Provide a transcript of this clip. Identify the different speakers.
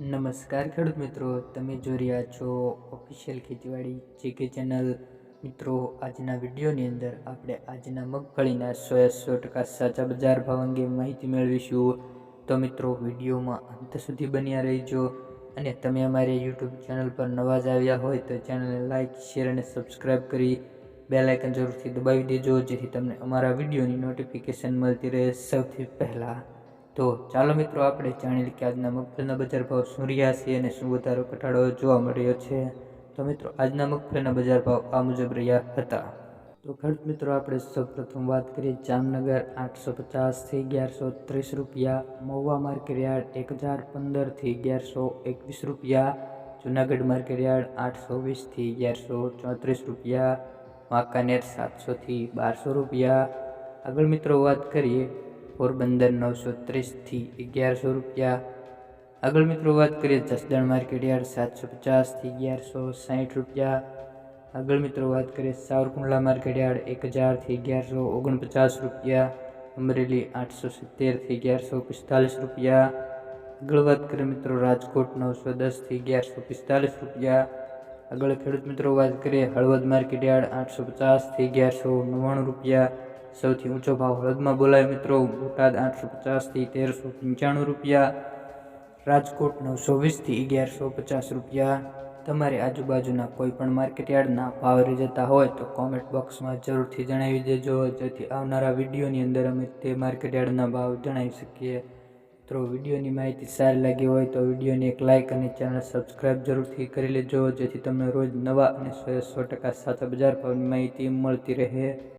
Speaker 1: નમસ્કાર ખેડૂત મિત્રો, તમે જોઈ રહ્યા છો ઓફિશિયલ ખેતીવાડી જીકે ચેનલ મિત્રો, આજના વિડીયોની અંદર આપણે આજના મગફળીના સો સો ટકા સાચા બજાર ભાવ અંગે માહિતી મેળવીશું. તો મિત્રો, વિડીયોમાં અંત સુધી બન્યા રહીજો અને તમે અમારી યુટ્યુબ ચેનલ પર નવા જ આવ્યા હોય તો ચેનલને લાઇક શેર અને સબસ્ક્રાઈબ કરી બે લાઇકન જરૂરથી દબાવી દેજો, જેથી તમને અમારા વિડીયોની નોટિફિકેશન મળતી રહે સૌથી પહેલાં. તો ચાલો મિત્રો, આપણે જાણી કે આજના મગફળીના બજાર ભાવ શું રહ્યા છે અને શું વધારો ઘટાડો જોવા મળ્યો છે. તો મિત્રો, આજના મગફળીના બજાર ભાવ આ મુજબ રહ્યા હતા. તો ખર્ચ મિત્રો, આપણે સૌપ્રથમ વાત કરીએ, જામનગર આઠસો પચાસથી અગિયારસો ત્રીસ રૂપિયા, મહુવા માર્કેટ એક હજાર પંદરથી અગિયારસો એકવીસ રૂપિયા, જુનાગઢ માર્કેટ આઠસો વીસથી અગિયારસો ચોત્રીસ રૂપિયા, વાંકાનેર સાતસોથી બારસો રૂપિયા. આગળ મિત્રો વાત કરીએ પોરબંદર નવસો ત્રીસથી અગિયારસો રૂપિયા. આગળ મિત્રો વાત કરીએ જસદણ માર્કેટ યાર્ડ સાતસો પચાસથી અગિયારસો સાઠ રૂપિયા. આગળ મિત્રો વાત કરીએ સાવરકુંડલા માર્કેટ યાર્ડ એક હજારથી અગિયારસો ઓગણપચાસ રૂપિયા. અમરેલી આઠસો સિત્તેરથી અગિયારસો પિસ્તાલીસ રૂપિયા. આગળ વાત કરીએ મિત્રો રાજકોટ નવસો દસથી અગિયારસો પિસ્તાલીસ રૂપિયા. આગળ ખેડૂત મિત્રો વાત કરીએ હળવદ માર્કેટ યાર્ડ આઠસો પચાસથી અગિયારસો નવ્વાણું રૂપિયા. સૌથી ઊંચો ભાવ હળદમાં બોલાય મિત્રો. બોટાદ આઠસો પચાસથી તેરસો પંચાણું રૂપિયા. રાજકોટ નવસો વીસથી અગિયારસો પચાસ રૂપિયા. તમારી આજુબાજુના કોઈ પણ માર્કેટયાર્ડના ભાવ રહી જતા હોય તો કોમેન્ટ બોક્સમાં જરૂરથી જણાવી દેજો. જેથી આવનારા વિડીયોની અંદર અમે તે માર્કેટયાર્ડના ભાવ જણાવી શકીએ. મિત્રો, વિડીયોની માહિતી સારી લાગી હોય તો વિડીયોને એક લાઇક અને ચેનલ સબસ્ક્રાઈબ જરૂરથી કરી લેજો. જેથી તમને રોજ નવા અને સો સો ટકા સાચા બજાર ભાવની માહિતી મળતી રહે.